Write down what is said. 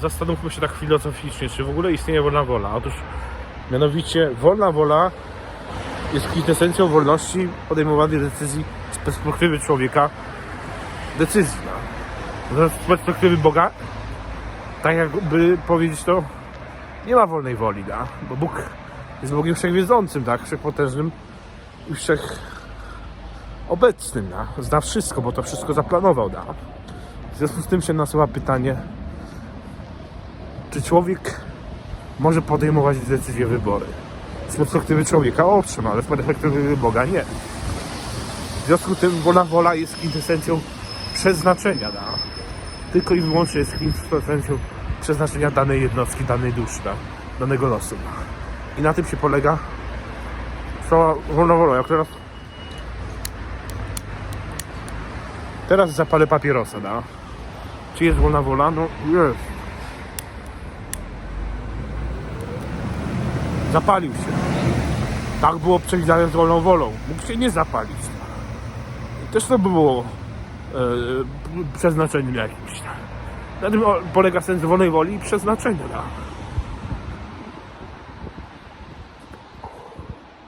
zastanówmy się tak filozoficznie, czy w ogóle istnieje wolna wola. Otóż mianowicie wolna wola jest kwintesencją wolności podejmowanej decyzji z perspektywy człowieka. Decyzji. Z perspektywy Boga, tak jakby powiedzieć to, nie ma wolnej woli, da? bo Bóg jest Bogiem wszechwiedzącym, tak? wszechpotężnym i wszechobecnym. Da? Zna wszystko, bo to wszystko zaplanował. Da? W związku z tym się nasuwa pytanie, czy człowiek może podejmować decyzje, wybory? Z perspektywy człowieka owszem, ale z perspektywy Boga nie. W związku z tym wolna wola jest kwintesencją przeznaczenia. Da? Tylko i wyłącznie jest kwintesencją przeznaczenia danej jednostki, danej duszy, da? danego losu. I na tym się polega cała wolna wola. Jak teraz Teraz zapalę papierosa, da? Czy jest wolna wola? No jest. Zapalił się. Tak było przewidziane z wolną wolą. Mógł się nie zapalić. Też to było e, przeznaczeniem jakimś. Na tym polega sens wolnej woli i przeznaczenia. Da?